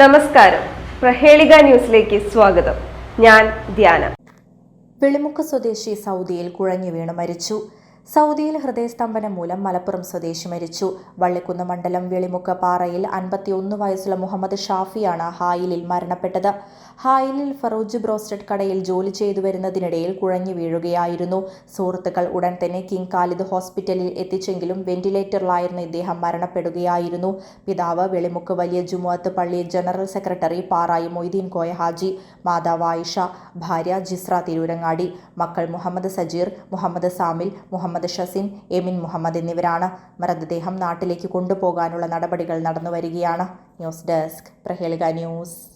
നമസ്കാരം. പ്രഹേളിക ന്യൂസിലേക്ക് സ്വാഗതം. ഞാൻ ധ്യാന. വെളിമുക്ക് സ്വദേശി സൗദിയിൽ കുഴഞ്ഞു വീണ് മരിച്ചു. സൗദിയിൽ ഹൃദയസ്തംഭനം മൂലം മലപ്പുറം സ്വദേശി മരിച്ചു. വള്ളിക്കുന്ന് മണ്ഡലം വെളിമുക്ക് പാറയിൽ അൻപത്തിയൊന്ന് വയസ്സുള്ള മുഹമ്മദ് ഷാഫിയാണ് ഹായിലിൽ മരണപ്പെട്ടത്. ഹായിലിൽ ഫറോജ് ബ്രോസ്റ്റഡ് കടയിൽ ജോലി ചെയ്തു വരുന്നതിനിടയിൽ കുഴഞ്ഞു വീഴുകയായിരുന്നു. സുഹൃത്തുക്കൾ ഉടൻ തന്നെ കിങ് കാലിദ് ഹോസ്പിറ്റലിൽ എത്തിച്ചെങ്കിലും വെന്റിലേറ്ററിലായിരുന്ന ഇദ്ദേഹം മരണപ്പെടുകയായിരുന്നു. പിതാവ് വെളിമുക്ക് വലിയ ജുമുഅത്ത് പള്ളി ജനറൽ സെക്രട്ടറി പാറായി മൊയ്തീൻ കോയ ഹാജി മാതാവ് ആയിഷ ഭാര്യ ജിസ്ര തിരൂരങ്ങാടി മക്കൾ മുഹമ്മദ് സജീർ മുഹമ്മദ് സാമിൽ മുഹമ്മദ് ഷസിൻ എമിൻ മുഹമ്മദ് എന്നിവരാണ് മൃതദേഹം നാട്ടിലേക്ക് കൊണ്ടുപോകാനുള്ള നടപടികൾ നടന്നുവരികയാണ്. News desk Prahelika news.